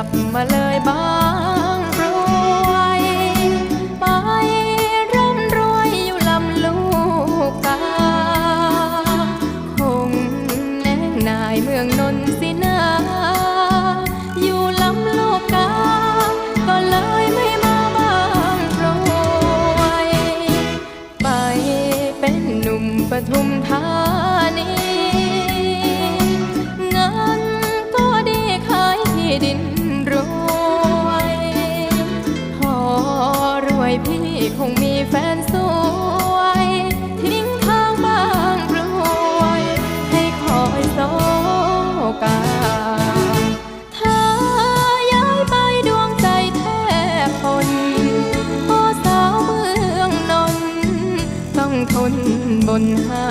ับมาเลยบางรวยไปร่ำรวยอยู่ลำลูกกาคงแน่นายเมืองนนสินาอยู่ลำลูกกาก็เลยไม่มาบางรวยไปเป็นหนุ่มปทุมธา รวยพอรวยพี่คงมีแฟนสวย ทิ้งทางบ้างกรวย ให้คอยโซกาถ้าย้ายไปดวงใจแทบทนพอสาวเมืองนนต้องทนบนหา